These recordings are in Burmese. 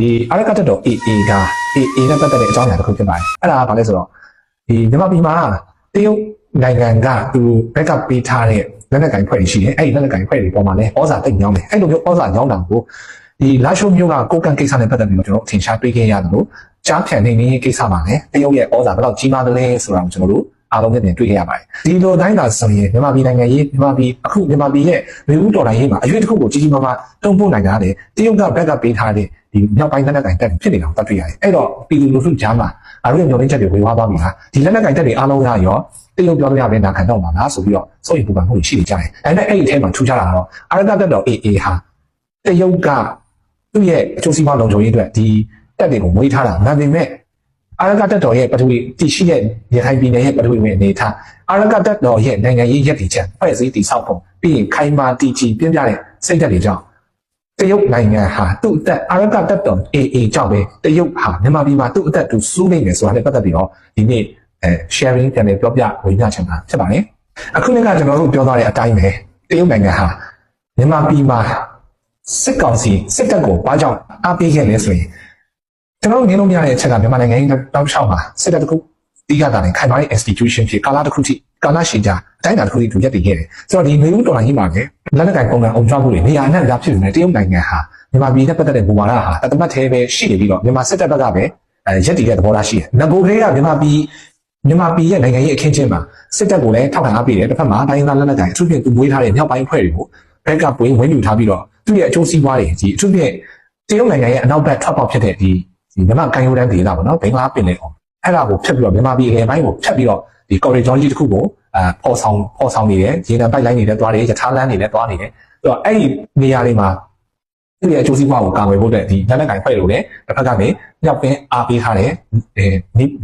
ဒီအာရကတက်တော် AA က AA နဲ့ပတ်သက်တဲ့အကြောင်းအရာတစ်ခုဖြစ်ပါတယ်အဲ့ဒါကဘာလဲဆိုတော့ဒီမြန်မာပြည်မှာတရုတ်နိုင်ငံကသူဘက်ကပေးထားတဲ့လက်နက်ကင်ဖွဲ့တွေရှိတယ်အဲ့ဒီလက်နက်ကင်ဖွဲ့တွေပေါ်မှာလည်းဩဇာတိတ်ညောင်းတယ်အဲ့လိုမျိုးဩဇာညောင်းတာကိုဒီလာရှိုးမျိုးကကိုကန်ကိစ္စနဲ့ပတ်သက်ပြီးတော့ကျွန်တော်ထင်ရှားတွေးခဲ့ရတယ်လို့ကြားဖြန်နေနေကိစ္စမှာလည်းတရုတ်ရဲ့ဩဇာဘယ်လောက်ကြီးမားသလဲဆိုတာကိုကျွန်တော်တို့ အားလုံးနဲ့တွေ့ခဲ့ရပါတယ်ဒီလိုတိုင်းသာဆိုရင်မြန်မာပြည်နိုင်ငံရေးမြန်မာပြည်အခုမြန်မာပြည်ရဲ့မျိုးဦးတော်တိုင်းရေးမှာအရွေးတစ်ခုကိုကြီးကြီးမားမားတုံ့ပို့နိုင်တာလေတရုတ်ကဘက်ကပေးထားတဲ့ဒီမြောက်ပိုင်းလက်နက်ကင်တပ်ဖြစ်နေတာကိုတွေ့ရတယ်အဲ့တော့ပြည်သူလူထုကြားမှာအားလုံးညှော်လင်းချက်တွေဝေဝါးသွားပြီလားဒီလက်နက်ကင်တပ်တွေအားလုံးကရောတရုတ်ပြောလို့ရပဲနာခံတော့မှာလားဆိုပြီးတော့စိုးရိမ်ပူပန်မှုတွေရှိနေကြတယ်ဒါပေမဲ့အဲ့ဒီအထဲမှာထူးခြားတာကတော့အာရကတပ်တော် AA ဟာတရုတ်ကသူ့ရဲ့အကျိုးစီးပွားလုံခြုံရေးအတွက်ဒီတပ်တွေကိုမွေးထားတာဒါပေမဲ့ အာရကတပ်တော်ရဲ့ပထဝီတည်ရှိတဲ့ရခိုင်ပြည်နယ်ရဲ့ပထဝီဝင်အနေထားအာရကတပ်တော်ရဲ့နိုင်ငံရေးရည်တည်ချက်ဖွဲ့စည်းတည်ဆောက်ပုံပြီးရင်ခိုင်မာတည်ကြည်ပြင်းပြတဲ့စိတ်ဓာတ်တွေကြောင့်တရုတ်နိုင်ငံဟာသူ့အသက်အာရကတပ်တော် AA ကြောင့်ပဲတရုတ်ဟာမြန်မာပြည်မှာသူ့အသက်သူစူးနေတယ်ဆိုတာနဲ့ပတ်သက်ပြီးတော့ဒီနေ့အဲ sharing ပြန်လည်ပြောပြဝေမျှချင်တာဖြစ်ပါတယ်အခုနေ့ကကျွန်တော်တို့ပြောသွားတဲ့အတိုင်းပဲတရုတ်နိုင်ငံဟာမြန်မာပြည်မှာစစ်ကောင်စီစစ်တပ်ကိုဘာကြောင့်အားပေးခဲ့လဲဆိုရင် ကျွန်တော်တို့ငင်းလို့မရတဲ့အချက်ကမြန်မာနိုင်ငံရဲ့တောက်လျှောက်မှာစစ်တပ်တခုတီးရတာနဲ့ခိုင်မာတဲ့ institution ဖြစ်ကာလတစ်ခုထိကာလရှည်ကြာအတိုင်းအတာတစ်ခုထိသူရက်တည်ခဲ့တယ်ဆိုတော့ဒီမျိုးဦးတော်လိုင်းကြီးမှာလည်းလက်နက်ကင်ပုံစံအောင်ကြွမှုတွေနေရာအနှံ့ပြဖြစ်နေတယ်တရုတ်နိုင်ငံဟာမြန်မာပြည်နဲ့ပတ်သက်တဲ့ဘူမာရဟာတသမတ်သေးပဲရှိနေပြီးတော့မြန်မာစစ်တပ်ဘက်ကပဲအဲရက်တည်တဲ့သဘောထားရှိတယ်ငကိုကလေးကမြန်မာပြည်မြန်မာပြည်ရဲ့နိုင်ငံရေးအခင်းချင်းမှာစစ်တပ်ကိုလည်းထောက်ခံအားပေးတယ်တစ်ဖက်မှာတိုင်းသားလက်နက်ကိုင်အထူးဖြင့်သူမွေးထားတဲ့မြောက်ပိုင်းဖွဲ့တွေကိုဘက်ကပွင့်ဝင်ယူထားပြီးတော့သူ့ရဲ့အကျိုးစီးပွားတွေဒီအထူးဖြင့်တရုတ်နိုင်ငံရဲ့အနောက်ဘက်ထွက်ပေါက်ဖြစ်တဲ့ဒီ ဒီမြန်မာကန်ယူတန်းဒေသပေါ့နော်ဘင်္ဂလားပင်လယ်အော်အဲ့ဒါကိုဖြတ်ပြီးတော့မြန်မာပြည်အလယ်ပိုင်းကိုဖြတ်ပြီးတော့ဒီ corridor ကြီးတစ်ခုကိုအာပေါ်ဆောင်ပေါ်ဆောင်နေတယ်ရေနံပိုက်လိုင်းတွေလည်းသွားတယ်ယထာလမ်းတွေလည်းသွားနေတယ်ဆိုတော့အဲ့ဒီနေရာတွေမှာသူ့ရဲ့အကျိုးစီးပွားကိုကာကွယ်ဖို့အတွက်ဒီလက်နက်ကင်ဖွဲ့လို့လည်းတစ်ဖက်ကနေမြောက်ပင်အားပေးထားတယ်အဲ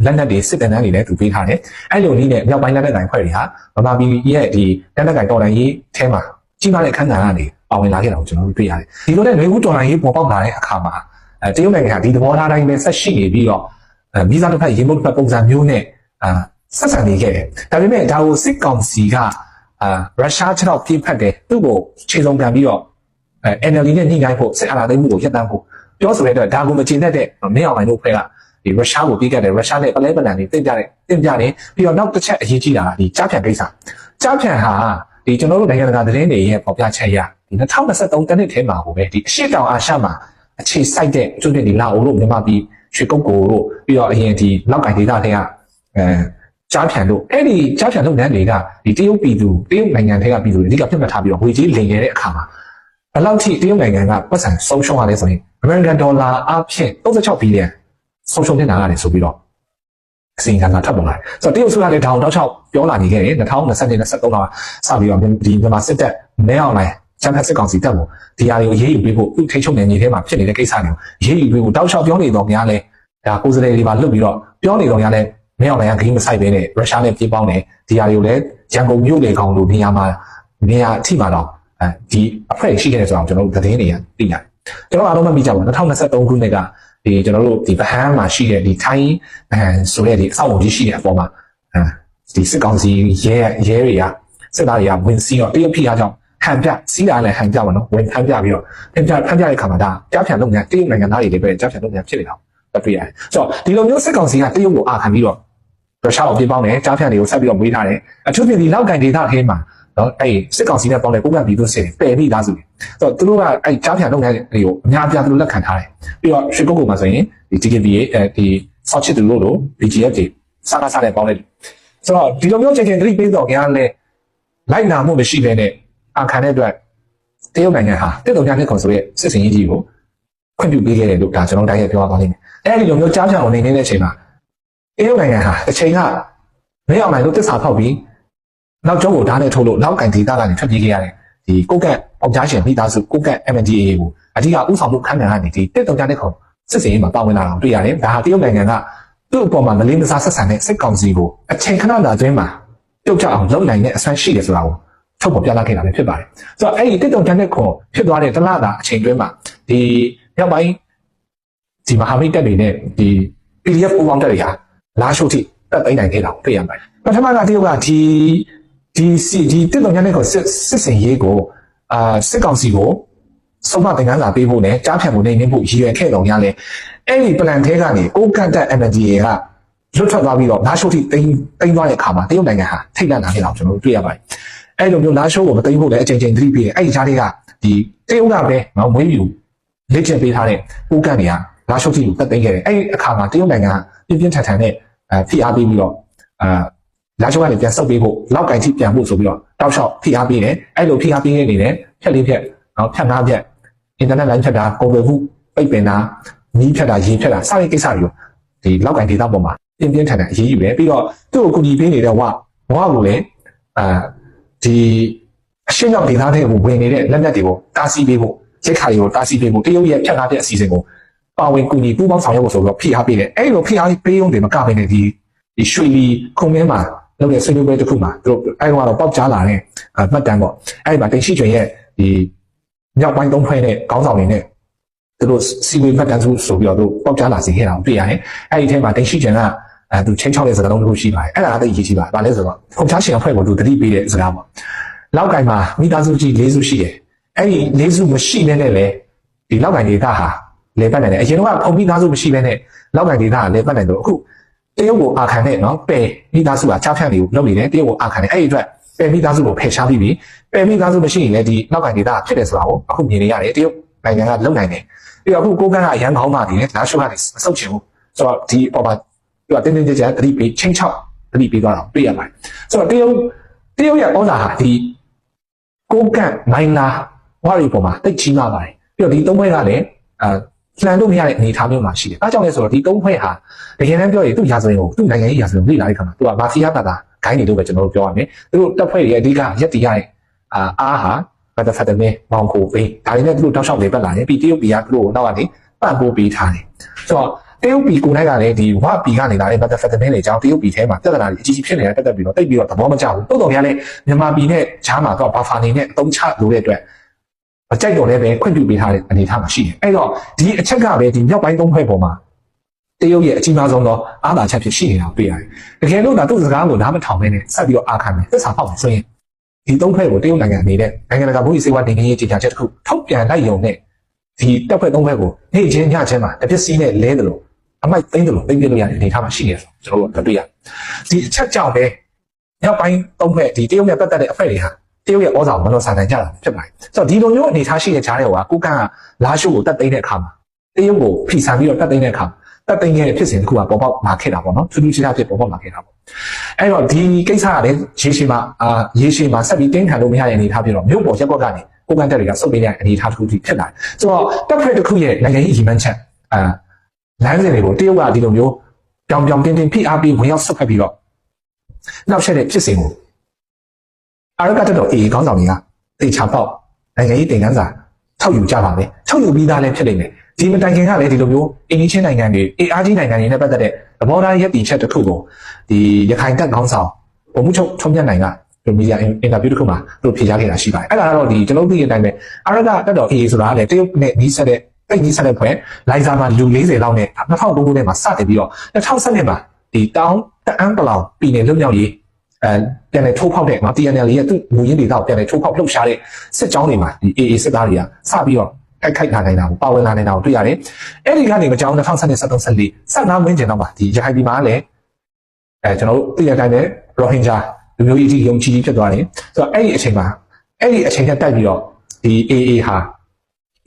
လက်နက်တွေစစ်တမ်းတွေလည်းသူပေးထားတယ်အဲ့လိုနည်းနဲ့မြောက်ပိုင်းလက်နက်ကင်ဖွဲ့တွေဟာဗမာပြည်ရဲ့ဒီလက်နက်ကင်တော်လှန်ရေးအဲမှာကြီးမားတဲ့အခန်းကဏ္ဍတွေပါဝင်လာခဲ့တာကိုကျွန်တော်တို့တွေ့ရတယ်ဒီလိုနဲ့မျိုးဦးတော်လှန်ရေးပေါ်ပေါက်လာတဲ့အခါမှာ အဲတရုတ်နိုင်ငံဟာဒီသဘောထားတိုင်းပဲဆက်ရှိနေပြီးတော့အဲဗီဇာတစ်ဖက်ရေမုတ်တစ်ဖက်ပုံစံမျိုးနဲ့အာဆက်ဆံနေခဲ့တယ်။ဒါပေမဲ့ဒါကိုစစ်ကောင်စီကအာရုရှားခြေတော့ပြင်းဖက်တယ်သူ့ကိုခြေဆုံးခံပြီးတော့အဲ NLD နဲ့ညှိနှိုင်းဖို့စစ်အာဏာသိမ်းမှုကိုရပ်တန့်ဖို့ပြောဆိုရတဲ့ဒါကိုမကျေနပ်တဲ့မင်းအောင်လှိုင်တို့ဖွဲ့ကဒီရုရှားကိုပြီးခဲ့တယ်ရုရှားနဲ့ပလဲပလန်တွေတင်ပြတယ်တင်ပြတယ်ပြီးတော့နောက်တစ်ချက်အရေးကြီးတာကဒီကြားဖြန်ကိစ္စကြားဖြန်ဟာဒီကျွန်တော်တို့နိုင်ငံတကာသတင်းတွေရဲ့ပေါ်ပြချက်ရဒီ2023တနှစ်ထဲမှာကိုပဲဒီအရှိတောင်အာရှမှာ အခြေစိုက်တဲ့အကျိုးတင်ဒီလာအိုတို့မြန်မာပြည်ရွှေကုတ်ကိုတို့ပြီးတော့အရင်ဒီလောက်ကင်ဒေသတွေကအဲကြားဖြန်တို့အဲ့ဒီကြားဖြန်လုပ်ငန်းတွေကဒီတရုတ်ပြည်သူတရုတ်နိုင်ငံတွေကပြည်သူတွေအဓိကပြတ်မှတ်ထားပြီးတော့ငွေကြေးလိမ်နေတဲ့အခါမှာဘယ်လောက်ထိတရုတ်နိုင်ငံကပတ်စံဆုံးရှုံးရလဲဆိုရင် American Dollar အဖြစ်36ဘီလီယံဆုံးရှုံးနေတာရတယ်ဆိုပြီးတော့အစီအစဉ်ကထပ်ပေါ်လာတယ်ဆိုတော့တရုတ်ဆိုရတဲ့ဒေါင်တောက်ချောက်ပြောလာနေခဲ့တယ်2020 23လောက်စပြီးတော့ဒီမြန်မာစစ်တပ်မဲအောင်လိုက် ချမ်းသာစစ်ကောင်စီတပ်ကိုဒီဟာတွေကိုရေးယူပေးဖို့သူ့ထိချုံနယ်မြေထဲမှာဖြစ်နေတဲ့ကိစ္စတွေကိုရေးယူပေးဖို့တောက်လျှောက်ပြောနေတော့များလဲဒါကိုယ်စလဲတွေပါလွတ်ပြီးတော့ပြောနေတော့များလဲမင်းအောင်လိုင်ကဂိမ်းမဆိုင်ပဲနဲ့ရုရှားနဲ့ပြေးပေါင်းတယ်ဒီဟာတွေကိုလည်းရန်ကုန်မြို့လေကောင်လိုနေရာမှာနေရာအထိမှာတော့အဲဒီအဖွဲ့ရှိခဲ့တယ်ဆိုတော့ကျွန်တော်တို့သတင်းတွေကသိရတယ်ကျွန်တော်အားလုံးမမိကြပါဘူး2023ခုနှစ်ကဒီကျွန်တော်တို့ဒီဗဟန်းမှာရှိတဲ့ဒီထိုင်းဗဟန်းဆိုတဲ့ဒီအဆောက်အုံကြီးရှိတဲ့အပေါ်မှာအဲဒီစစ်ကောင်စီရဲရဲတွေကစစ်သားတွေကဝင်စီးတော့တရုတ်ဖိအားကြောင့် ဟန်ပြစီးလာလည်းဟန်ပြပါတော့ဝင်ဟန်ပြပြီးတော့ဟန်ပြဟန်ပြတဲ့ခါမှာဒါကြားဖြန်လုပ်ငန်းတရုတ်နိုင်ငံသားတွေလည်းပဲကြားဖြန်လုပ်ငန်းဖြစ်နေတာတွေ့ရတယ်ဆိုတော့ဒီလိုမျိုးစစ်ကောင်စီကတရုတ်ကိုအာခံပြီးတော့ရုရှားကိုပြေးပေါင်းတယ်ကြားဖြန်တွေကိုဆက်ပြီးတော့မွေးထားတယ်အထူးဖြင့်ဒီလောက်ကင်ဒေသထဲမှာနော်အဲ့စစ်ကောင်စီနဲ့ပေါင်းတဲ့ပုံကံပြည်သူစစ်ပယ်ပြီးသားစုတယ်ဆိုတော့သူတို့ကအဲ့ကြားဖြန်လုပ်ငန်းတွေကိုအများအပြားသူတို့လက်ခံထားတယ်ပြီးတော့ရွှေကုတ်ကုတ်မှာဆိုရင်ဒီ TKB ရဲ့အဲဒီဆော့ချစ်သူတို့လို BGF တွေစားကားစားတဲ့ပေါင်းတဲ့ဆိုတော့ဒီလိုမျိုးချိန်ချိန်သတိပေးတော့ကြလဲလိုက်နာမှုမရှိဘဲနဲ့ အာခံတဲ့အတွက်တရုတ်နိုင်ငံဟာတစ်တုံညာနှစ်ခုဆိုရဲ့စစ်စင်ကြီးကိုခွင့်ပြုပေးခဲ့တယ်လို့ဒါကျွန်တော်တိုင်းရဲ့ပြောရပါလိမ့်မယ်အဲ့ဒီလိုမျိုးကြားဖြန်ကိုနေနေတဲ့အချိန်မှာတရုတ်နိုင်ငံဟာအချိန်ကမင်းအောင်နိုင်တို့တစ္ဆာဖောက်ပြီးနောက်ကျောကိုဓာတ်နဲ့ထုတ်လို့နောက်ကင်ဒေတာကနေထွက်ပြေးခဲ့ရတယ်ဒီကိုကန့်အောင်ကြားရှင်မိသားစုကိုကန့် MNDAA ကိုအဓိကဥဆောင်မှုခန့်နိုင်ကနေဒီတစ်တုံကြားတဲ့ခုစစ်စင်ရေးမှာပါဝင်လာတာကိုတွေ့ရတယ်ဒါဟာတရုတ်နိုင်ငံကသူ့အပေါ်မှာမလေးမစားဆက်ဆံတဲ့စစ်ကောင်စီကိုအချိန်ခဏတာအတွင်းမှာပြုတ်ချအောင်လုပ်နိုင်တဲ့အစွမ်းရှိတယ်ဆိုတာကို ထုတ်ပေါ်ပြသခဲ့တာလည်းဖြစ်ပါတယ်ဆိုတော့အဲ့ဒီတစ်တုံကြားတဲ့ခုဖြစ်သွားတဲ့တလတာအချိန်တွင်းမှာဒီရောက်ပိုင်းဒီမဟာမိတ်တပ်တွေနဲ့ဒီ PDF ပူပေါင်းတပ်တွေဟာလာရှုပ်ထိတက်သိမ်းနိုင်ခဲ့တာကိုတွေ့ရပါတယ်ပထမကတရုတ်ကဒီဒီစီဒီတစ်တော်ညနေကိုစစ်စစ်စင်ရေးကိုအာစစ်ကောင်စီကိုဆုံးမသင်ခန်းစာပေးဖို့နဲ့ကြားဖြတ်မှုနေနေဖို့ရည်ရွယ်ခဲ့တော်ရလဲအဲ့ဒီ plan ထဲကနေကိုကန့်တက် MNDA ကလွတ်ထွက်သွားပြီးတော့လာရှိုးထိတင်းတင်းသွားတဲ့အခါမှာတရုတ်နိုင်ငံဟာထိတ်လန့်လာခဲ့တာကိုကျွန်တော်တို့တွေ့ရပါတယ် အဲ့လိုမျိုးလာရှိုးကိုမသိမ်းဖို့လည်းအချိန်ချင်းသတိပေးတယ်အဲ့ဒီကြားတွေကဒီတရုတ်ကပဲနော်မွေးမြူလက်ကျင်ပေးထားတဲ့ကိုကန့်တွေကလာရှိုးထိကိုတက်သိမ်းခဲ့တယ်အဲ့ဒီအခါမှာတရုတ်နိုင်ငံကပြင်းပြင်းထန်ထန်နဲ့အဲဖိအားပေးပြီးတော့အာလာချိုးကနေပြန်ဆုတ်ပေးဖို့လောက်ကင်ထိပြန်ဖို့ဆိုပြီးတော့တောက်လျှောက်ဖိအားပေးတယ်အဲ့လိုဖိအားပေးနေနေတယ်ဖြက်လေးဖြက်နော်ဖြတ်ငါးဖြက်အင်တာနက်လိုင်းဖြတ်တာကုန်သွယ်မှုပိတ်ပင်တာမီးဖြတ်တာရေဖြတ်တာစတဲ့ကိစ္စတွေကိုဒီလောက်ကင်ဒေတာပေါ်မှာပြင်းပြင်းထန်ထန်အရေးယူတယ်ပြီးတော့သူ့ကိုကူညီပေးနေတဲ့ဝဝကိုလည်းအာ ဒီအရှင်းရောက်ဒေတာတွေကိုဝင်နေတဲ့လက်နက်တွေကိုတားဆီးပေးဖို့စိတ်ခါတွေကိုတားဆီးပေးဖို့တရုတ်ရဲ့ဖြတ်ငါးဖြက်အစီအစဉ်ကိုပါဝင်ကူညီပူးပေါင်းဆောင်ရွက်ဖို့ဆိုပြီးတော့ဖိအားပေးတယ်အဲ့လိုဖိအားပေးရုံတွေမကဘဲနဲ့ဒီဒီရွှေလီခုံမင်းမှာလုပ်တဲ့ဆွေးနွေးပွဲတစ်ခုမှာသူတို့အဲ့တော့ပေါက်ကြားလာတဲ့မှတ်တမ်းပေါ့အဲ့ဒီမှာတင်ရှိကျွင်ရဲ့ဒီမြောက်ပိုင်းသုံးဖွဲ့နဲ့ခေါင်းဆောင်တွေနဲ့သူတို့စီဝေမှတ်တမ်းစုဆိုပြီးတော့သူပေါက်ကြားလာစေခဲ့တာကိုတွေ့ရတယ်အဲ့ဒီထဲမှာတင်ရှိကျွင်က အဲသူချင်းချောက်တဲ့စကားလုံးတစ်ခုရှိပါတယ်အဲ့ဒါအသိရေးရှိပါတယ်ဘာလဲဆိုတော့ခုံချရှင်အဖွဲ့ကိုသူတတိပေးတဲ့စကားပေါ့လောက်ကင်မှာမိသားစုကြီး၄စုရှိတယ်အဲ့ဒီ၄စုမရှိနေနဲ့လေဒီလောက်ကင်ဒေတာဟာလေပတ်နိုင်တယ်အရင်ကခုံမိသားစုမရှိဘဲနဲ့လောက်ကင်ဒေတာကလေပတ်နိုင်တယ်အခုတရုတ်ကိုအာခံတဲ့နော်ပယ်မိသားစုကချားဖြန့်တွေကိုလုပ်နေတယ်တရုတ်ကိုအာခံတယ်အဲ့ဒီအတွက်ပယ်မိသားစုကိုဖယ်ရှားပြီးပြီပယ်မိသားစုမရှိရင်လည်းဒီနောက်ကင်ဒေတာဖြစ်တယ်ဆိုတာကိုအခုမြင်နေရတယ်တရုတ်နိုင်ငံကလုံနိုင်တယ်ပြီးတော့အခုကိုကန်းကအရန်ကောင်းပါသေးတယ်လာရှုကနေမဆုတ်ချင်ဘူးဆိုတော့ဒီပေါ်မှာ သူကတင်းတင်းကြပ်ကြပ်တတိပေးချင်းချောက်တတိပေးသွားတာတွေ့ရပါတယ်ဆိုတော့တရုတ်တရုတ်ရဲ့ဩဇာဟာဒီကိုကန့်နိုင်လာဝါရီပေါ်မှာတိတ်ကြီးမားပါတယ်ပြီးတော့ဒီသုံးဘက်ကလည်းအာလှန်လို့မရတဲ့အနေအထားမျိုးမှာရှိတယ်။အဲကြောင့်လဲဆိုတော့ဒီသုံးဖွဲ့ဟာတကယ်တမ်းပြောရင်သူ့ရာဇဝင်ကိုသူ့နိုင်ငံရေးရာဇဝင်ကိုလေ့လာတဲ့အခါမှာသူကမာဖီးယားတာတာဂိုင်းနေလို့ပဲကျွန်တော်တို့ပြောရမယ်။သူတို့တပ်ဖွဲ့တွေရဲ့အဓိကရက်တီရတဲ့အာအားဟာဘတ်တဖတ်တမဲမောင်ကိုပေးဒါတွေနဲ့သူတို့တောက်လျှောက်နေပတ်လာတယ်ပြီးတရုတ်ပြည်ကသူတို့ကိုနောက်ကနေပံ့ပိုးပေးထားတယ်။ဆိုတော့ တရုတ်ပြည်ကိုယ်တိုင်ကလည်းဒီဝပြည်ကနေလာတဲ့ဘတ်တဖတ်တမဲတွေအကြောင်းတရုတ်ပြည်ထဲမှာပြဿနာတွေအကြီးကြီးဖြစ်နေတာတက်တက်ပြီးတော့တိတ်ပြီးတော့သဘောမကျဘူး။တိုးတော်များလည်းမြန်မာပြည်နဲ့ဂျားမှာတော့ဘာဖာနေနဲ့အသုံးချလို့တဲ့အတွက်မကြိုက်တော့လည်းပဲခွင့်ပြုပေးထားတဲ့အနေအထားမှာရှိတယ်။အဲ့တော့ဒီအချက်ကပဲဒီမြောက်ပိုင်းသုံးဖွဲ့ပေါ်မှာတရုတ်ရဲ့အကြီးမားဆုံးသောအားသာချက်ဖြစ်ရှိနေတာကိုတွေ့ရတယ်။တကယ်လို့ဒါသူ့စကားကိုနားမထောင်ဘဲနဲ့ဆက်ပြီးတော့အားခံတယ်။သစ္စာဖောက်တယ်ဆိုရင်ဒီသုံးဖွဲ့ကိုတရုတ်နိုင်ငံအနေနဲ့နိုင်ငံတကာဘုရားစေဝါတင်ကြီးရေးကြေညာချက်တစ်ခုထုတ်ပြန်လိုက်ရုံနဲ့ဒီတပ်ဖွဲ့သုံးဖွဲ့ကိုနေ့ချင်းညချင်းမှာတစ်ပစ္စည်းနဲ့လဲတယ်လို့ အမိုက်သိမ်းတယ်လို့သိမ်းပြလို့ရတဲ့အနေအထားမှာရှိနေတယ်ဆိုကျွန်တော်တို့တွေ့ရတယ်။ဒီအချက်ကြောင့်ပဲမြောက်ပိုင်းသုံးဖွဲ့ဒီတရုတ်နဲ့ပတ်သက်တဲ့အဖွဲ့တွေဟာတရုတ်ရဲ့ဩဇာကိုမလွန်ဆန်နိုင်ကြတာဖြစ်ပါတယ်။ဆိုတော့ဒီလိုမျိုးအနေထားရှိတဲ့ကြားတွေကကိုကန့်ကလာရှိုးကိုတက်သိမ်းတဲ့အခါမှာတရုတ်ကိုဖိဆန်ပြီးတော့တက်သိမ်းတဲ့အခါတက်သိမ်းခဲ့တဲ့ဖြစ်စဉ်တစ်ခုကပေါ်ပေါက်လာခဲ့တာပေါ့နော်။ထူးထူးခြားခြားဖြစ်ပေါ်ပေါက်လာခဲ့တာပေါ့။အဲ့တော့ဒီကိစ္စကလည်းရေရှည်မှာအာရေရှည်မှာဆက်ပြီးတင်းခံလို့မရတဲ့အနေအထားဖြစ်တော့မြို့ပေါ်ရက်ကွက်ကနေကိုကန့်တက်တွေကစုပ်ပေးတဲ့အနေအထားတစ်ခုဖြစ်လာတယ်။ဆိုတော့တက်ဖွဲ့တစ်ခုရဲ့နိုင်ငံရေးရည်မှန်းချက်အာ လမ်းစဉ်တွေကိုတရုတ်ကဒီလိုမျိုးပြောင်ပြောင်တင်းတင်းဖိအားပေးဝင်ရောက်ဆုတ်ဖက်ပြီးတော့နောက်ဆက်တဲ့ဖြစ်စဉ်ကိုအာရကတက်တော်အေခေါင်းဆောင်တွေကတေချာပေါက်နိုင်ငံရေးတင်ကန်းစာထောက်ယူကြပါမယ်ထောက်ယူပြီးသားလည်းဖြစ်နေတယ်ဒီမတိုင်ခင်ကလည်းဒီလိုမျိုးအင်းကြီးချင်းနိုင်ငံတွေအေအားကြီးနိုင်ငံတွေနဲ့ပတ်သက်တဲ့သဘောထားရပ်တည်ချက်တစ်ခုကိုဒီရခိုင်တပ်ခေါင်းဆောင်ဗိုလ်မှူးချုပ်ထုံးမြတ်နိုင်ကဒီမီဒီယာအင်တာဗျူးတစ်ခုမှာသူဖြေကြားခဲ့တာရှိပါတယ်အဲ့ဒါကတော့ဒီကျွန်တော်သိတဲ့အတိုင်းပဲအာရကတက်တော်အေဆိုတာကလည်းတရုတ်နဲ့နီးစပ်တဲ့ တိတ်နီးစပ်တဲ့ဖွဲ့လိုင်ဇာမှာလူ40လောက်နဲ့2009ခုနှစ်မှာစတင်ပြီးတော့2012မှာဒီတောင်းတအန်းပလောင်ပြည်နယ်လွတ်မြောက်ရေးအဲပြန်လည်ထိုးဖောက်တဲ့နော် TNL ရဲ့သူ့မူရင်းဒေသကိုပြန်လည်ထိုးဖောက်လှုပ်ရှားတဲ့စစ်ကြောင်းတွေမှာဒီ AA စစ်သားတွေကစပြီးတော့ခိုက်ခိုက်လာနိုင်တာကိုပါဝင်လာနိုင်တာကိုတွေ့ရတယ်။အဲ့ဒီကနေမကြောင်း2013 14 15ဝန်းကျင်တော့မှာဒီရခိုင်ပြည်မှာလည်းအဲကျွန်တော်တို့သိရတဲ့အတိုင်းပဲရိုဟင်ဂျာလူမျိုးကြီးယုံကြည်ကြီးဖြစ်သွားတယ်။ဆိုတော့အဲ့ဒီအချိန်မှာအဲ့ဒီအချိန်ကတက်ပြီးတော့ဒီ AA ဟာ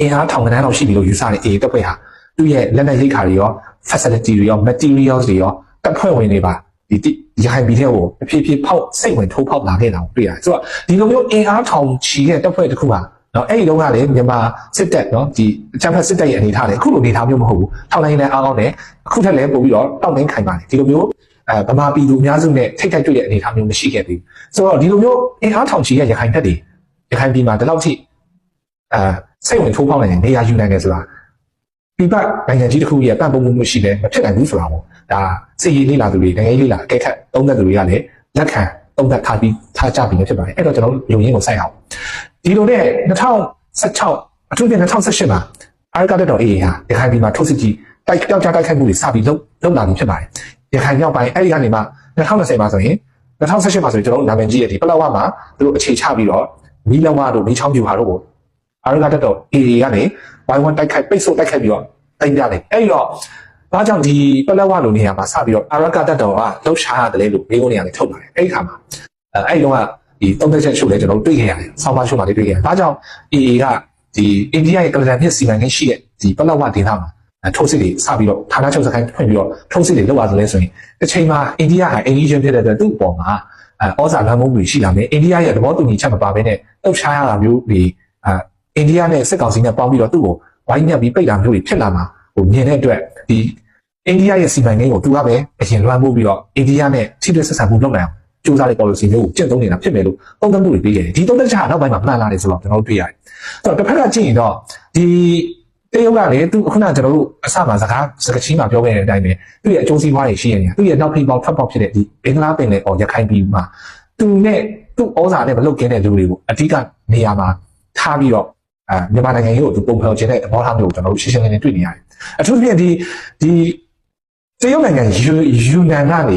အင်အားထောင်ကနန်းလောက်ရှိပြီလို့ယူဆတဲ့ AA တပ်ဖွဲ့ဟာသူ့ရဲ့လက်နက်ရိတ်ခါတွေရော facility တွေရော materials တွေရောတပ်ဖွဲ့ဝင်တွေပါဒီရဟိုင်ပြည်ထဲကိုအဖြစ်ဖြစ်ဖောက်စိတ်ဝင်ထိုးဖောက်လာခဲ့တာကိုတွေ့ရတယ်ဆိုတော့ဒီလိုမျိုးအင်အားထောင်ချီတဲ့တပ်ဖွဲ့တစ်ခုဟာနော်အဲ့ဒီတုန်းကလည်းမြန်မာစစ်တပ်နော်ဒီအကြမ်းဖက်စစ်တပ်ရဲ့အနေအထားလေအခုလိုအနေအထားမျိုးမဟုတ်ဘူးထောက်လိုင်းလည်းအားကောင်းတယ်အခုထက်လည်းပို့ပြီးတော့တောက်နှင်းခိုင်ပါတယ်ဒီလိုမျိုးအဲဗမာပြည်သူအများစုနဲ့ထိတ်ထိုက်တွေ့တဲ့အနေအထားမျိုးမရှိခဲ့ဘူးဆိုတော့ဒီလိုမျိုးအင်အားထောင်ချီတဲ့ရခိုင်တပ်တွေရခိုင်ပြည်မှာဒီလောက်ထိအဲ စိတ်ဝင်ထိုးဖောက်နိုင်တဲ့နေရာယူနိုင်တယ်ဆိုတာပြပနိုင်ငံကြီးတစ်ခုရဲ့ပံ့ပိုးမှုမရှိလဲမဖြစ်နိုင်ဘူးဆိုတာပေါ့ဒါစစ်ရေးလေးလာသူတွေနိုင်ငံရေးလေးလာအကဲခတ်သုံးသက်သူတွေကလည်းလက်ခံသုံးသက်ထားပြီးထားကြပြီးဖြစ်ပါတယ်အဲ့တော့ကျွန်တော်တို့လူရင်းကိုစိုက်အောင်ဒီလိုနဲ့2016အထူးဖြင့်2018မှာအာရကတက်တော်အေးဟာရခိုင်ပြည်မှာထိုးစစ်ကြီးတိုက်ကြောက်ကြတိုက်ခိုက်မှုတွေစပြီးလုပ်လုပ်လာပြီးဖြစ်ပါတယ်ရခိုင်မြောက်ပိုင်းအဲ့ဒီကနေမှ2020မှာဆိုရင်2018မှာဆိုရင်ကျွန်တော်တို့နာမည်ကြီးရဲ့ဒီပလောဝမှာသူတို့အခြေချပြီးတော့မီးလောင်ဝါတို့မီးချောင်းပြူဟာတို့ကို အာရကတက်တော့ AA ကနေဝိုင်းဝန်းတိုက်ခိုက်ပိတ်ဆို့တိုက်ခိုက်ပြီးတော့တင်ပြတယ်အဲ့တော့ဘာကြောင့်ဒီပလက်ဝလိုနေရာမှာစပြီးတော့အာရကတက်တော့ကလှုပ်ရှားရတယ်လို့မိကုန်းနေရာလေးထုတ်လာတယ်အဲ့ဒီခါမှာအဲအဲ့ဒီတော့ကဒီသုံးသက်ချက်ရှုပ်လဲကျွန်တော်တို့တွေ့ခဲ့ရတယ်ဆောင်းပါရှုပ်ပါလေးတွေ့ခဲ့ရတယ်ဒါကြောင့် AA ကဒီအိန္ဒိယရဲ့ကလန်မြစ်စီမံကိန်းရှိတဲ့ဒီပလက်ဝဒေသမှာအဲထိုးစစ်တွေစပြီးတော့ဌာနချုပ်စခန်းဖွင့်ပြီးတော့ထိုးစစ်တွေလုပ်ရသလဲဆိုရင်တစ်ချိန်မှာအိန္ဒိယဟာအိန္ဒိယဖြစ်တဲ့အတွက်သူ့အပေါ်မှာအဲဩဇာလွှမ်းမိုးမှုရှိလာမယ်အိန္ဒိယရဲ့သဘောတူညီချက်မပါဘဲနဲ့လှုပ်ရှားရတာမျိုးဒီအဲ အိန္ဒိယနဲ့စစ်ကောင်စီနဲ့ပေါင်းပြီးတော့သူ့ကိုဝိုင်းညက်ပြီးပိတ်တာမျိုးတွေဖြစ်လာမှာဟိုမြင်တဲ့အတွက်ဒီအိန္ဒိယရဲ့စီမံကိန်းကိုသူကပဲအရင်လွှမ်းမိုးပြီးတော့အိန္ဒိယနဲ့ထိတွေ့ဆက်ဆံမှုလုပ်နိုင်အောင်စူးစမ်းတဲ့ policy မျိုးကိုကျင့်သုံးနေတာဖြစ်မယ်လို့သုံးသပ်မှုတွေပေးခဲ့တယ်ဒီသုံးသပ်ချက်ကနောက်ပိုင်းမှာမှန်လာတယ်ဆိုတော့ကျွန်တော်တို့တွေ့ရတယ်အဲ့တော့တစ်ဖက်ကကြည့်ရင်တော့ဒီတရုတ်ကလည်းသူခုနကကျွန်တော်တို့အစမှာစကားစကားချင်းမှာပြောခဲ့တဲ့အတိုင်းပဲသူ့ရဲ့အကျိုးစီးပွားတွေရှိနေတယ်သူ့ရဲ့နောက်ဖိပေါက်ထပ်ပေါက်ဖြစ်တဲ့ဒီဘင်္ဂလားပင်လယ်အော်ရခိုင်ပြည်မှာသူနဲ့သူ့ဩဇာနဲ့မလုတ်ကင်းတဲ့လူတွေကိုအဓိကနေရာမှာထားပြီးတော့ အဲမြန်မာနိုင်ငံကြီးကိုသူပုံဖော်ခြင်းတဲ့သဘောထားမျိုးကိုကျွန်တော်တို့ရှင်းရှင်းလင်းလင်းတွေ့နေရတယ်အထူးသဖြင့်ဒီဒီတရုတ်နိုင်ငံယူယူနန်ကနေ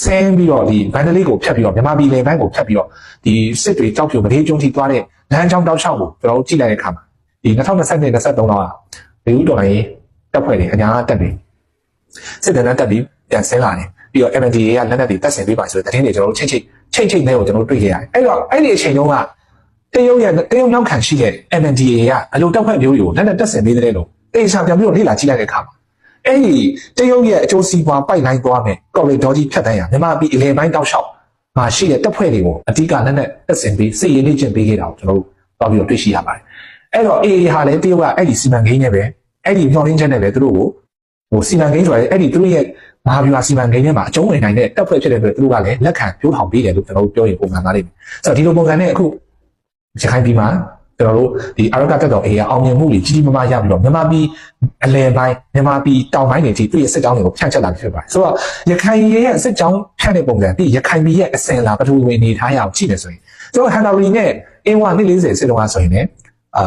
ဆင်းပြီးတော့ဒီဗန်ဒလေးကိုဖြတ်ပြီးတော့မြန်မာပြည်လေဘက်ကိုဖြတ်ပြီးတော့ဒီစစ်တွေကြောက်ဖြူမဒေးကျုံထိသွားတဲ့လမ်းကြောင်းတောက်လျှောက်ကိုကျွန်တော်တို့ကြည့်လိုက်တဲ့အခါမှာဒီ2020နဲ့23လောက်ကဘေဦးတော်လိုင်းတပ်ဖွဲ့တွေအများတက်ပြီးစစ်တပ်နဲ့တက်ပြီးပြန်ဆင်းလာတယ်ပြီးတော့ MNDA ကလက်နက်တွေတပ်ဆင်ပေးပါဆိုတဲ့သတင်းတွေကျွန်တော်တို့ချိန်ချိန်ချိန်ချိန်နဲ့ကိုကျွန်တော်တို့တွေ့ခဲ့ရတယ်အဲ့တော့အဲ့ဒီအချိန်တုန်းက တရုတ်ရဲ့တရုတ်နောက်ခံရှိတဲ့ MNDA ကအလိုတပ်ဖွဲ့မျိုးတွေကိုလက်နက်တပ်ဆင်ပေးတဲ့လို့တေချာပြန်ပြီးတော့လေ့လာကြည့်လိုက်တဲ့အခါမှာအဲ့ဒီတရုတ်ရဲ့အကျိုးစီးပွားပိုက်လိုင်းသွားမယ်ကော်ရီဒေါ်ကြီးဖြတ်တန်းရမြန်မာပြည်အလယ်ပိုင်းတောက်လျှောက်မှာရှိတဲ့တပ်ဖွဲ့တွေကိုအဓိကလက်နက်တပ်ဆင်ပေးစစ်ရေးလေ့ကျင့်ပေးခဲ့တာကိုကျွန်တော်တို့တော့ပြီးတော့တွေ့ရှိရပါတယ်အဲ့တော့ AA ဟာလည်းတရုတ်ကအဲ့ဒီစီမံကိန်းနဲ့ပဲအဲ့ဒီမျှော်လင့်ချက်နဲ့ပဲသူတို့ကိုဟိုစီမံကိန်းဆိုရယ်အဲ့ဒီသူတို့ရဲ့မဟာဗျူဟာစီမံကိန်းထဲမှာအကျုံးဝင်နိုင်တဲ့တပ်ဖွဲ့ဖြစ်တဲ့အတွက်သူတို့ကလည်းလက်ခံပြောထောင်ပေးတယ်လို့ကျွန်တော်တို့ပြောရင်ပုံမှန်သားလိမ့်မယ်ဆိုတော့ဒီလိုပုံစံနဲ့အခု ရခိုင်ပြည်မှာကျွန်တော်တို့ဒီအာရကတက်တော် AA အောင်မြင်မှုတွေကြီးကြီးမားမားရပြီးတော့မြန်မာပြည်အလယ်ပိုင်းမြန်မာပြည်တောင်ပိုင်းတွေအထိသူ့ရဲ့စစ်ကြောင်းတွေကိုဖြန့်ချက်လာဖြစ်ပါတယ်ဆိုတော့ရခိုင်ရဲ့စစ်ကြောင်းဖြန့်တဲ့ပုံစံပြီးရခိုင်ပြည်ရဲ့အစင်လာပထဝီဝင်နေထားရအောင်ကြည့်မယ်ဆိုရင်ကျွန်တော်ဟန်တာရီနဲ့အင်းဝနှစ်40စစ်တုန်းကဆိုရင်လည်းအာ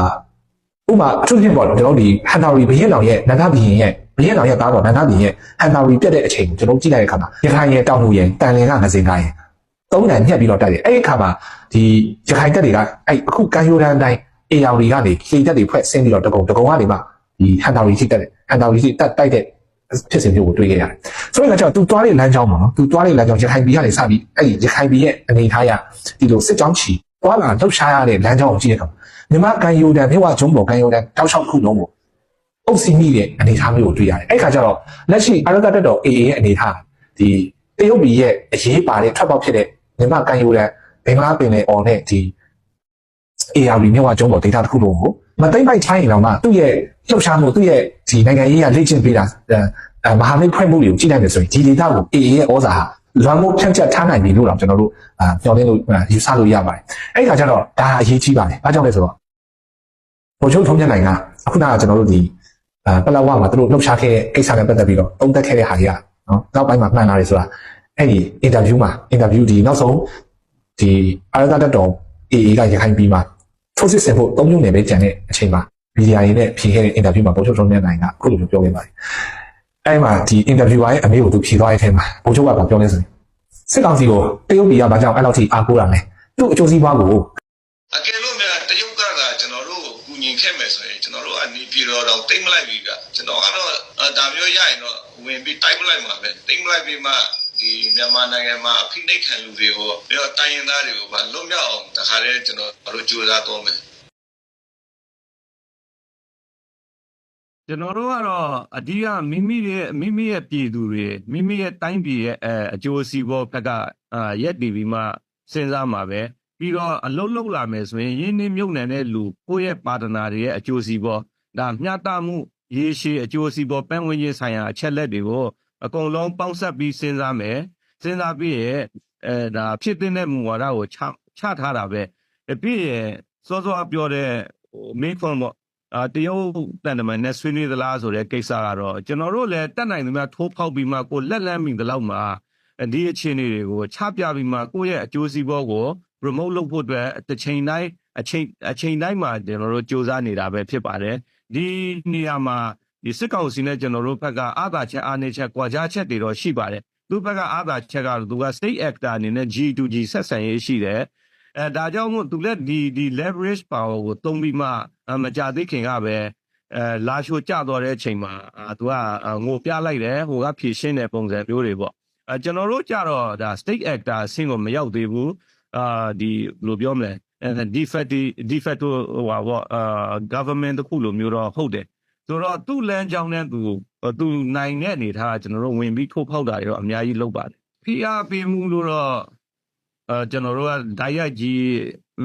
ဥမာအထူးဖြင့်ပေါ့ကျွန်တော်ဒီဟန်တာရီဘရင်လောင်ရဲ့နန္ဒဘီရင်ရဲ့ဘရင်လောင်ရဲ့သားတော်နန္ဒဘီရဲ့ဟန်တာရီပြတ်တဲ့အချိန်ကိုကျွန်တော်ကြည့်လိုက်တဲ့အခါမှာရခိုင်ရဲ့တောင်မှုရဲ့တန်လင်ကငစင်ကားရဲ့ သုံးတန်ညှက်ပြီးတော့တိုက်တယ်အဲ့ဒီအခါမှာဒီရခိုင်တက်တွေကအဲ့အခုကန်ယိုဒန်တိုင်းအေယောင်တွေကနေခြေတက်တွေဖွဲ့ဆင်းပြီးတော့တကုံတကုံကနေမှဒီဟန်တာရီထိတက်တယ်ဟန်တာရီထိတက်တိုက်တဲ့ဖြစ်စဉ်မျိုးကိုတွေ့ခဲ့ရတယ်ဆိုရင်တော့သူသွားတဲ့လမ်းကြောင်းမှာနော်သူသွားတဲ့လမ်းကြောင်းရခိုင်ပြည်ကနေစပြီးအဲ့ဒီရခိုင်ပြည်ရဲ့အနေထားရဒီလိုစစ်ကြောင်းချီသွားလာလှုပ်ရှားရတဲ့လမ်းကြောင်းကိုကြည့်ရတော့မြမကန်ယိုဒန်မြဝကျုံးပေါ်ကန်ယိုဒန်တောက်လျှောက်ခုလုံးကိုအုပ်စီမိတဲ့အနေထားမျိုးကိုတွေ့ရတယ်အဲ့ခါကျတော့လက်ရှိအာရကတက်တော် AA ရဲ့အနေထားဒီတရုတ်ပြည်ရဲ့အရေးပါတဲ့ထွက်ပေါက်ဖြစ်တဲ့ မြမကန်ယိုဒန်ဘင်္ဂလားပင်လယ်အော်နဲ့ဒီ AR မြဝကျုံးပေါ် data တစ်ခုလုံးကိုမသိမ့်ပိုက်ချိုင်းရင်တော့မှသူ့ရဲ့လှုပ်ရှားမှုသူ့ရဲ့ဒီနိုင်ငံရေးကလေ့ကျင့်ပေးတာအဲမဟာမိတ်ဖွဲ့မှုတွေကိုကြည့်လိုက်မယ်ဆိုရင်ဒီ data ကို AA ရဲ့ဩဇာဟာလွမ်းမိုးဖြန့်ချက်ထားနိုင်ပြီလို့တော့ကျွန်တော်တို့အာပြောင်းလဲလို့ယူဆလို့ရပါတယ်အဲ့ဒီခါကျတော့ဒါအရေးကြီးပါတယ်ဘာကြောင့်လဲဆိုတော့ဘိုလ်ချုပ်ထုံးမြတ်နိုင်ကအခုနကကျွန်တော်တို့ဒီအာပလက်ဝမှာသူတို့လှုပ်ရှားခဲ့တဲ့ကိစ္စနဲ့ပတ်သက်ပြီးတော့တုံးသက်ခဲ့တဲ့ဟာကြီးကနော်နောက်ပိုင်းမှာမှန်လာတယ်ဆိုတာ အဲ့ဒီ interview မှာ interview ဒီနောက်ဆုံးဒီအာရကတက်တော် AA ကရခိုင်ပြည်မှာထိုးစစ်ဆင်ဖို့သုံးမျိုးနယ်ပဲကြံတဲ့အချိန်မှာမီဒီယာရင်းနဲ့ဖြေခဲ့တဲ့ interview မှာဘိုလ်ချုပ်ထုံးမြတ်နိုင်ကအခုလိုမျိုးပြောခဲ့ပါတယ်အဲ့မှာဒီ interview ရဲ့အမေကိုသူဖြေသွားတဲ့အချိန်မှာဘိုလ်ချုပ်ကပြောလဲဆိုရင်စစ်ကောင်စီကိုတရုတ်ပြည်ကဘာကြောင့်အဲ့လောက်ထိအားကိုးတာလဲသူ့အကျိုးစီးပွားကိုအကယ်လို့များတရုတ်ကသာကျွန်တော်တို့ကိုကူညီခဲ့မယ်ဆိုရင်ကျွန်တော်တို့ကနေပြည်တော်တော့တိတ်မလိုက်ပြီကကျွန်တော်ကတော့အဲဒါမျိုးရရင်တော့ဝင်ပြီးတိုက်မလိုက်မှာပဲတိတ်မလိုက်ပြီးမှ ဒီမြန်မာနိုင်ငံမှာအဖိနှိတ်ခံလူတွေကိုပြီးတော့တိုင်းရင်းသားတွေကိုပါလွတ်မြောက်အောင်တခါတည်းကျွန်တော်တို့ကြိုးစားတော့မယ်ကျွန်တော်တို့ကတော့အဓိကမိမိရဲ့မိမိရဲ့ပြည်သူတွေမိမိရဲ့တိုင်းပြည်ရဲ့အဲအကျိုးစီးပွားဘက်ကအာရက်တည်ပြီးမှစဉ်းစားမှာပဲပြီးတော့အလုံးလုံးလာမယ်ဆိုရင်ရင်းနှီးမြုပ်နှံတဲ့လူကိုယ့်ရဲ့ပါတနာတွေရဲ့အကျိုးစီးပွားဒါမျှတမှုရေရှည်အကျိုးစီးပွားပန်းဝင်ရေးဆိုင်ရာအချက်လက်တွေကို အကုန်လုံးပေါင်းစပ်ပြီးစဉ်းစားမယ်စဉ်းစားပြီးရဲ့အဲဒါဖြစ်တဲ့မူဝါဒကိုချချထားတာပဲအပြည့်ရဲ့စောစောပြောတဲ့ဟိုမိခွန်ပေါ့အာတရုတ်တန်တမန်နဲ့ဆွေးနွေးသလားဆိုတဲ့ကိစ္စကတော့ကျွန်တော်တို့လည်းတက်နိုင်သမျှထိုးဖောက်ပြီးမှကိုလက်လန်းမိသလောက်မှာဒီအခြေအနေတွေကိုချပြပြီးမှကိုယ့်ရဲ့အကျိုးစီးပွားကို promote လုပ်ဖို့အတွက်တစ်ချိန်တိုင်းအချိန်အချိန်တိုင်းမှာကျွန်တော်တို့စူးစမ်းနေတာပဲဖြစ်ပါတယ်ဒီနေရာမှာ ဒီစစ်ကောင်စီနဲ့ကျွန်တော်တို့ဘက်ကအာသာချက်အားနေချက်ကြွာကြားချက်တွေတော့ရှိပါတယ်သူဘက်ကအာသာချက်ကတော့သူက state actor အနေနဲ့ G2G ဆက်ဆံရေးရှိတယ်အဲဒါကြောင့်မို့သူလည်းဒီဒီ leverage power ကိုသုံးပြီးမှအမကြသေးခင်ကပဲအဲလာရှိုးကြသွားတဲ့အချိန်မှာအာသူကအာငိုပြလိုက်တယ်ဟိုကဖြည့်ရှင်းတဲ့ပုံစံမျိုးတွေပေါ့အဲကျွန်တော်တို့ကြတော့ဒါ state actor အဆင့်ကိုမရောက်သေးဘူးအာဒီဘယ်လိုပြောမလဲအဲ defect defect ဟိုဟာပေါ့အာ government တခုလိုမျိုးတော့ဟုတ်တယ် ဆိုတော့သူ့လမ်းကြောင်းနဲ့သူသူနိုင်တဲ့အနေထားကကျွန်တော်တို့ဝင်ပြီးထိုးဖောက်တာတွေတော့အများကြီးလုပ်ပါတယ်ဖိအားပေးမှုလို့တော့အဲကျွန်တော်တို့ကဓာတ်ရိုက်ကြီး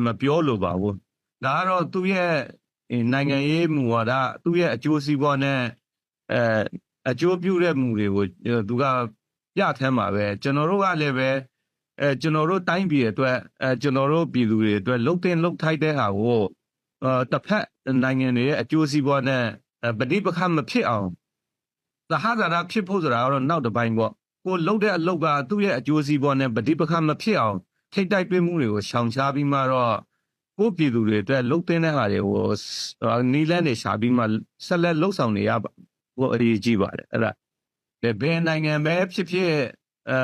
မပြောလို့ပါဘူးဒါကတော့သူ့ရဲ့အဲနိုင်ငံရေးမူဝါဒသူ့ရဲ့အကျိုးစီးပွားနဲ့အဲအကျိုးပြုတဲ့မူတွေကိုသူကပြထမ်းပါပဲကျွန်တော်တို့ကလည်းပဲအဲကျွန်တော်တို့တိုင်းပြည်အတွက်အဲကျွန်တော်တို့ပြည်သူတွေအတွက်လှုပ်တင်လှုပ်ထိုက်တဲ့ဟာကိုအဲတစ်ဖက်နိုင်ငံတွေရဲ့အကျိုးစီးပွားနဲ့အဲ ပဋိပက္ခမဖြစ်အောင်သဟဇာတာဖြစ်ဖို့ဆိုတာကတော့နောက်တစ်ပိုင်းပေါ့ကိုလှုပ်တဲ့အလုပ်ကသူ့ရဲ့အကျိုးစီးပွားနဲ့ပဋိပက္ခမဖြစ်အောင်ထိတ်တိုက်တွင်းမှုတွေကိုရှောင်ရှားပြီးမှတော့ကိုပြည်သူတွေအတွက်လှုပ်တင်တဲ့ဟာတွေကိုနီးလန်းနေရှာပြီးမှဆက်လက်လှုပ်ဆောင်နေရပါဟိုအရေးကြီးပါတယ်အဲ့ဒါဘယ်နိုင်ငံပဲဖြစ်ဖြစ်အဲ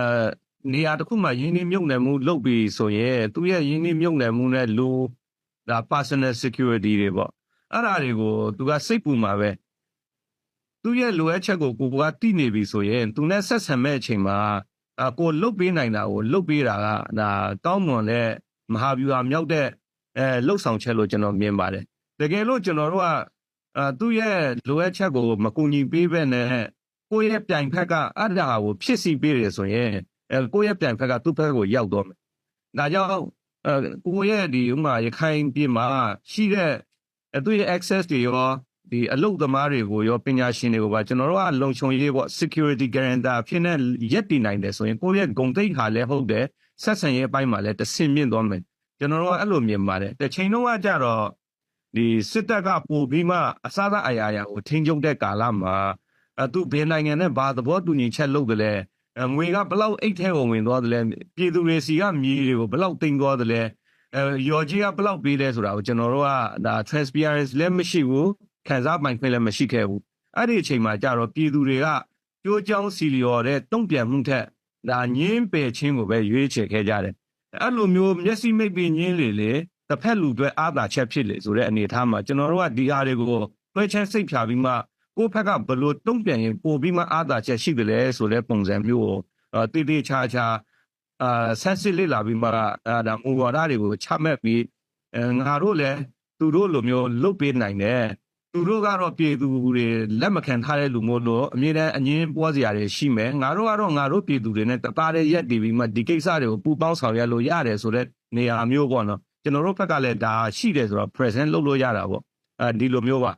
နေရာတစ်ခုမှာယင်းနှမြုပ်နယ်မှုလုပ်ပြီးဆိုရင်သူ့ရဲ့ယင်းနှမြုပ်နယ်မှုနဲ့လူဒါ personal security တွေပေါ့ အဲ့ဒါတွေကို သူကစိတ်ပူမှာပဲသူ့ရဲ့လိုအပ်ချက်ကိုကိုကတိနေပြီဆိုရင်သူနဲ့ဆက်ဆံမဲ့အချိန်မှာအကိုလုတ်ပေးနိုင်တာကိုလုတ်ပေးတာကဒါတောင်းမွန်တဲ့မဟာဗျူဟာမြောက်တဲ့အဲလှုပ်ဆောင်ချက်လို့ကျွန်တော်မြင်ပါတယ်တကယ်လို့ကျွန်တော်တို့ကအဲသူ့ရဲ့လိုအပ်ချက်ကိုမကူညီပေးဘဲနဲ့ကိုယ့်ရဲ့ပြိုင်ဖက်ကအတ္တဟာကိုဖြစ်စီပေးတယ်ဆိုရင်အဲကိုယ့်ရဲ့ပြိုင်ဖက်ကသူ့ဘက်ကိုရောက်တော့မယ်ဒါကြောင့်အဲကိုယ့်ရဲ့ဒီဥမာရခိုင်ပြည်မှာရှိတဲ့ အဲသူ့ရဲ့ access တွေရောဒီအလုတ်သမားတွေကိုရောပညာရှင်တွေကိုပါကျွန်တော်တို့ကလုံခြုံရေးပေါ့ security guarantor ဖြစ်နေရက်တည်နိုင်တယ်ဆိုရင်ကိုယ့်ရဲ့ဂုံတိတ်ခါလည်းဟုတ်တယ်ဆက်ဆံရေးအပိုင်းမှာလည်းတဆင့်မြင့်သွားမယ်ကျွန်တော်တို့ကအဲ့လိုမြင်ပါတယ်တစ်ချိန်လုံးကကြတော့ဒီစစ်တပ်ကပို့ပြီးမှအစားအရာရာကိုထိန်းချုပ်တဲ့ကာလမှာအဲသူဘယ်နိုင်ငံနဲ့ဘာသဘောတူညီချက်လုပ်တယ်လဲအဲငွေကဘလောက်အိတ်ထဲကိုဝင်သွားတယ်လဲပြည်သူတွေစီကမြေတွေကိုဘလောက်တင်သွားတယ်လဲအဲ ရော်ကြီးကဘလောက်ပေးလဲဆိုတာကိုကျွန်တော်တို့ကဒါ transparency လည်းမရှိဘူးခံစားပိုင်ခွင့်လည်းမရှိခဲ့ဘူးအဲ့ဒီအချိန်မှာကြတော့ပြည်သူတွေကကြိုးကြောင်းစီလျော်တဲ့တုံ့ပြန်မှုထက်ဒါညင်းပယ်ခြင်းကိုပဲရွေးချယ်ခဲ့ကြတယ်အဲ့လိုမျိုးမျက်စိမိတ်ပြီးညင်းလေလေတစ်ဖက်လူတွေအားသာချက်ဖြစ်လေဆိုတဲ့အနေအထားမှာကျွန်တော်တို့ကဒီအားတွေကိုတွဲချဲစိတ်ဖြာပြီးမှကိုယ့်ဘက်ကဘလို့တုံ့ပြန်ရင်ပို့ပြီးမှအားသာချက်ရှိတယ်လေဆိုတဲ့ပုံစံမျိုးကိုတေးသေးချာချာ အာဆက်စစ်လေ့လာပြီးမှအာဒါမူဝါဒတွေကိုချမှတ်ပြီးငါတို့လည်းသူတို့လိုမျိုးလုတ်ပေးနိုင်တယ်သူတို့ကတော့ပြည်သူတွေလက်မခံထားတဲ့လူမျိုးလို့အမြဲတမ်းအငင်းပွားစရာတွေရှိမယ်ငါတို့ကတော့ငါတို့ပြည်သူတွေနဲ့တသားတည်းရက်တည်ပြီးမှဒီကိစ္စတွေကိုပူပေါင်းဆောင်ရွက်လို့ရတယ်ဆိုတဲ့နေရာမျိုးပေါ့နော်ကျွန်တော်တို့ဘက်ကလည်းဒါရှိတယ်ဆိုတော့ present လုပ်လို့ရတာပေါ့အဲဒီလိုမျိုးပါ